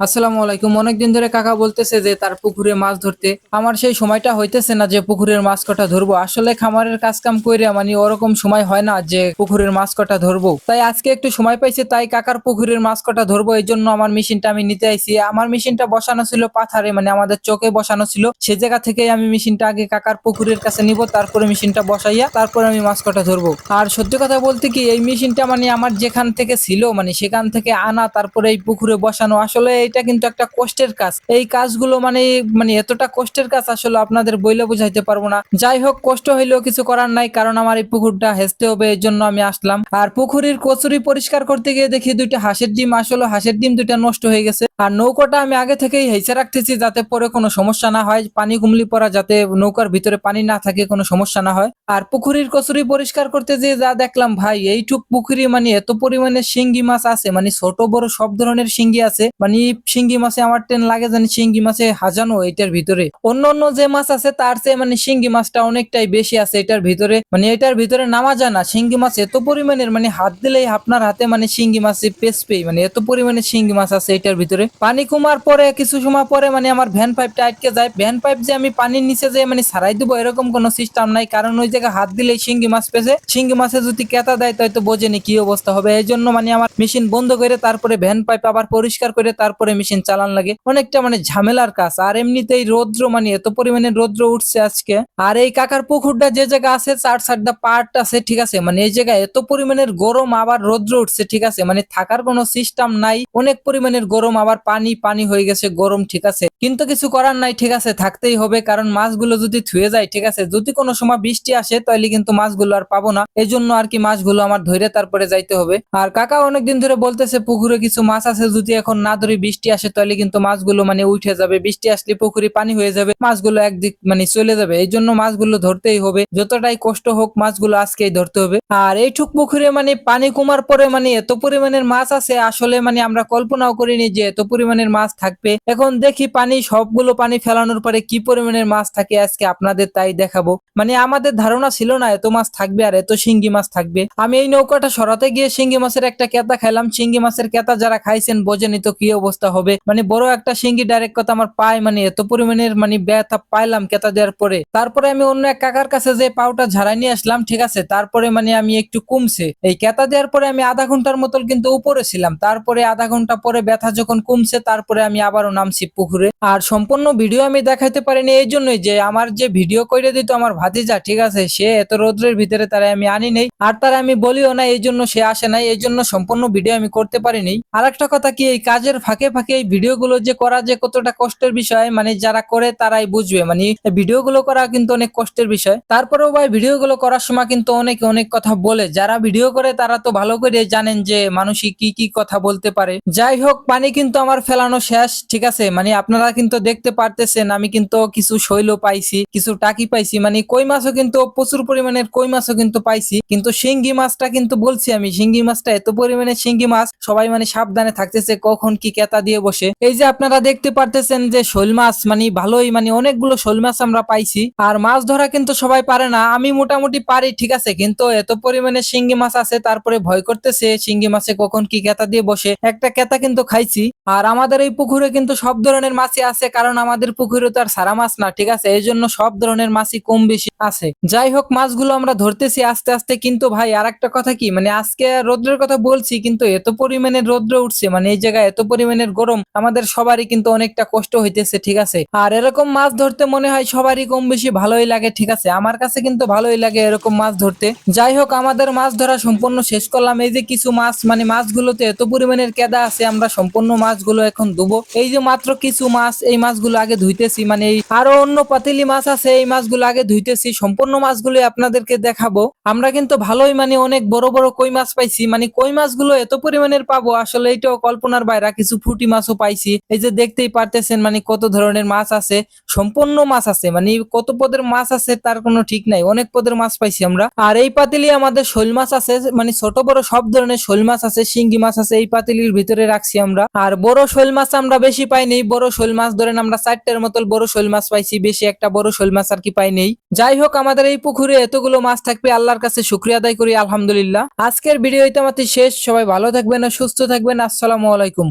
আসসালামু আলাইকুম। অনেকদিন ধরে কাকা বলতেছে যে তার পুকুরে মাছ ধরতে। আমার সেই সময়টা হইতেছে না যে পুকুরের মাছ কটা ধরবো। আসলে খামারের কাজ কাম কইরা মানে ওরকম সময় হয় না যে পুকুরের মাছ কটা ধরবো। তাই আজকে একটু সময় পাইছে, তাই কাকার পুকুরের মাছ কটা ধরবো এই জন্য আমার মেশিনটা আমি নিতে আইছি। আমার মেশিনটা বসানো ছিল পাথারে মানে আমাদের চোখে বসানো ছিল। সে জায়গা থেকে আমি মেশিনটা আগে কাকার পুকুরের কাছে নিব, তারপরে মেশিনটা বসাইয়া তারপরে আমি মাছ কটা ধরবো। আর সত্যি কথা বলতে কি, এই মেশিনটা মানে আমার যেখান থেকে ছিল মানে সেখান থেকে আনা, তারপরে এই পুকুরে বসানো, আসলে এটা কিন্তু একটা কষ্টের কাজ। এই কাজগুলো মানে মানে এতটা কষ্টের কাজ আসলে আপনাদের বইলে বুঝাইতে পারব না। যাই হোক, কষ্ট হইলেও কিছু করার নাই, কারণ আমার এই পুকুরটা হেসতে হবে, এই জন্য আমি আসলাম। আর পুকুরের কচুরি পরিষ্কার করতে গিয়ে দেখি দুইটা হাঁসের ডিম, আসলে হাঁসের ডিম দুইটা নষ্ট হয়ে গেছে। আর নৌকাটা আমি আগে থেকেই হেসে রাখতেছি যাতে পরে কোনো সমস্যা না হয়। পানি কুমলি পড়া যাতে নৌকার ভিতরে পানি না থাকে, কোনো সমস্যা না হয়। আর পুকুরের কচুরি পরিষ্কার করতে যে যা দেখলাম ভাই, এইটুক পুকুরি মানে এত পরিমাণে শিঙ্গি মাছ আছে মানে ছোট, বড় সব ধরনের শিঙ্গি আছে। মানে শিঙ্গি মাছে আমার ট্রেন লাগে জানি শিঙ্গি মাছে হাজানো এটার ভিতরে। অন্য অন্য যে মাছ আছে তার চেয়ে মানে শিঙ্গি মাছটা অনেকটাই বেশি আছে এটার ভিতরে। মানে এটার ভিতরে নামা যায় না। শিঙ্গি মাছ এত পরিমাণের মানে হাত দিলেই আপনার হাতে মানে শিঙ্গি মাছে পেই মানে এত পরিমাণে শিঙ্গি মাছ আছে এটার ভিতরে। পানি কমার পরে, কিছু সময় পরে মানে আমার ভ্যান পাইপটা আটকে যায়। ভ্যান পাইপ যে আমি পানির নিচে যে মানে সারাই দেবো, এরকম কোনো সিস্টেম নাই। কারণ ওই জায়গায় হাত দিলেই শিঙ্গি মাছ পেছে। শিঙ্গি মাছে যদি কেতা দেয় তাই তো বোঝেনি কি অবস্থা হবে। এই জন্য মানে আমার মেশিন বন্ধ করে তারপরে ভ্যান পাইপ আবার পরিষ্কার করে তারপরে মেশিন চালান লাগে। অনেকটা মানে ঝামেলার কাজ। আর এমনিতেই রৌদ্র মানে এত পরিমাণে রৌদ্র উঠছে আজকে। আর এই কাকার পুকুরটা যে জায়গা আছে, চার সাইডটা পার্ট আছে, ঠিক আছে? মানে এই জায়গায় এত পরিমাণের গরম আবার রৌদ্র উঠছে, ঠিক আছে? মানে থাকার কোনো সিস্টেম নাই। অনেক পরিমাণের গরম আবার পানি পানি হয়ে গেছে, গরম, ঠিক আছে। কিন্তু কিছু করার নাই, ঠিক আছে, থাকতেই হবে। কারণ মাছগুলো যদি থুয়ে যায়, ঠিক আছে, যদি কোনো সময় বৃষ্টি আসে তাহলে কিন্তু মাছগুলো আর পাবো না। এই জন্য আর কি মাছগুলো আমার ধরে তারপরে যাইতে হবে। আর কাকা অনেকদিন ধরে বলতেছে, পুকুরে কিছু মাছ আছে, যদি এখন না ধরে বৃষ্টি আসে তাহলে কিন্তু মাছগুলো মানে উঠে যাবে। বৃষ্টি আসলে পুকুরে পানি হয়ে যাবে, মাছগুলো একদিক মানে চলে যাবে। এই জন্য মাছগুলো ধরতেই হবে। যতটাই কষ্ট হোক, মাছগুলো আজকেই ধরতে হবে। আর এইটুক পুকুরে মানে পানি কমার পরে মানে এত পরিমাণের মাছ আছে, আসলে মানে আমরা কল্পনাও করিনি যে এত পরিমাণের মাছ থাকবে। এখন দেখি পানি, সবগুলো পানি ফেলানোর পরে কি পরিমাণের মাছ থাকে আজকে আপনাদের তাই দেখাবো। মানে আমাদের ধারণা ছিল না এত মাছ থাকবে আর এত শিঙ্গি মাছ থাকবে। আমি এই নৌকাটা সরাতে গিয়ে শিঙ্গি মাছের একটা কেতা খাইলাম। শিঙ্গি মাছের কেতা যারা খাইছেন বোঝেনি তো কি অবস্থা হবে। মানে বড় একটা শিঙ্গি ডাইরেক্ট কথা আমার পায় মানে এত পরিমাণের মানে ব্যথা পাইলাম কেতা দেওয়ার পরে। তারপরে আমি অন্য এক কাকার কাছে যে পাউটা ঝাড়াই নিয়ে আসলাম, ঠিক আছে? তারপরে মানে আমি একটু কমছে এই কেতা দেওয়ার পরে আমি আধা ঘণ্টার মতন কিন্তু উপরে ছিলাম। তারপরে আধা ঘণ্টা পরে ব্যথা যখন কমছে, তারপরে আমি আবারও নামছি পুকুরে। আর সম্পূর্ণ ভিডিও আমি দেখাইতে পারিনি, এই জন্যই যে আমার যে ভিডিও করে দিত আমার ভাতিজা, ঠিক আছে, সে এত রোদ্রের ভিতরে তারা আমি আনি নেই, আর তারা আমি বলিও না, এই জন্য সে আসে নাই, এই জন্য সম্পূর্ণ ভিডিও আমি করতে পারিনি। আর একটা কথা কি, এই কাজের ফাঁকে ফাঁকে এই ভিডিওগুলো যে করা যে কতটা কষ্টের বিষয় মানে যারা করে তারাই বুঝবে মানে ভিডিওগুলো করা কিন্তু অনেক কষ্টের বিষয়। তারপরেও ভাই ভিডিওগুলো করার সময় কিন্তু অনেকে অনেক কথা বলে, যারা ভিডিও করে তারা তো ভালো করে জানেন যে মানুষই কি কি কথা বলতে পারে। যাই হোক, পানি কিন্তু আমার ফেলানো শেষ, ঠিক আছে? মানে আপনারা কিন্তু দেখতে পারতেছেন, আমি কিন্তু কিছু শৈল পাইছি, কিছু টাকি পাইছি মানে কই মাছও কিন্তু প্রচুর পরিমাণের কই মাছও কিন্তু পাইছি, কিন্তু শিঙ্গি মাছটা কিন্তু বলছি আমি, শিঙ্গি মাছটা এত পরিমাণে শিঙ্গি মাছ, সবাই মানে সাবধানে থাকতেছে, কখন কি কেতা দিয়ে বসে। এই যে আপনারা দেখতে পারতেছেন যে শোল মাছ মানে ভালোই মানে অনেকগুলো শোল মাছ আমরা পাইছি, আর মাছ ধরা কিন্তু সবাই পারে না, আমি মোটামুটি পারি, ঠিক আছে? কিন্তু এত পরিমাণে শিঙ্গি মাছ আছে, তারপরে ভয় করতেছে, শিঙ্গি মাছে কখন কি কেতা দিয়ে বসে, একটা কেতা কিন্তু খাইছি আর আমাদের এই পুকুরে কিন্তু সব ধরনের মাছই আছে, কারণ আমাদের পুকুরে তো আর সারা মাছ না, ঠিক আছে? এই জন্য সব ধরনের মাছই কম বেশি আছে। যাই হোক, মাছগুলো আমরা ধরতেছি আস্তে আস্তে, কিন্তু ভাই আর একটা কথা কি? মানে আজকে রোদ্রের কথা বলছি, কিন্তু এত পরিমাণে রোদ্র উঠছে মানে এই জায়গায় এত পরিমাণের গরম, আমাদের সবারই কিন্তু অনেকটা কষ্ট হইতেছে, ঠিক আছে? আর এরকম মাছ ধরতে মনে হয় সবারই কম বেশি ভালোই লাগে, ঠিক আছে? আমার কাছে কিন্তু ভালোই লাগে এরকম মাছ ধরতে। যাই হোক, আমাদের মাছ ধরা সম্পূর্ণ শেষ করলাম। এই যে কিছু মাছ মানে মাছগুলোতে এত পরিমাণের কেদা আছে, আমরা সম্পূর্ণ মাছগুলো এখন ধুবো। এই যে মাত্র কিছু মাছ এই মাছগুলো আগে ধুইতেছি মানে এই আরও অন্য পাতিলি মাছ আছে, এই মাছগুলো আগে ধুইতেছি। সম্পূর্ণ মাছগুলো আপনাদেরকে দেখাবো। আমরা কিন্তু ভালোই মানে অনেক বড় বড় কই মাছ পাইছি। মানে কই মাছগুলো এত পরিমাণের পাবো, আসলে এটাও কল্পনার বাইরে। কিছু ফুটি মাছও পাইছি। এই যে দেখতেই পারতেছেন মানে কত ধরনের মাছ আছে। সম্পূর্ণ মাছ আছে মানে কত পদের মাছ আছে তার কোনো ঠিক নাই। অনেক পদের মাছ পাইছি আমরা। আর এই পাতিলি আমাদের শোল মাছ আছে মানে ছোট বড় সব ধরনের শোল মাছ আছে, শিঙ্গি মাছ আছে, এই পাতিলির ভিতরে রাখছি আমরা। আর বড় শোল মাছ আমরা বেশি পাই নেই, বড় শোল মাছ ধরেন আমরা চারটের মতো বড় শোল মাছ পাইছি, বেশি একটা বড় শোল মাছ আর কি পাই নেই। যাই হোক, আমাদের এই পুকুরে এতগুলো মাছ থাকবে, আল্লাহর কাছে শুক্রিয়া আদায় করি, আলহামদুলিল্লাহ। আজকের ভিডিও ইতামাতি শেষ, সবাই ভালো থাকবেন সুস্থ থাকবেন, আসসালামু আলাইকুম।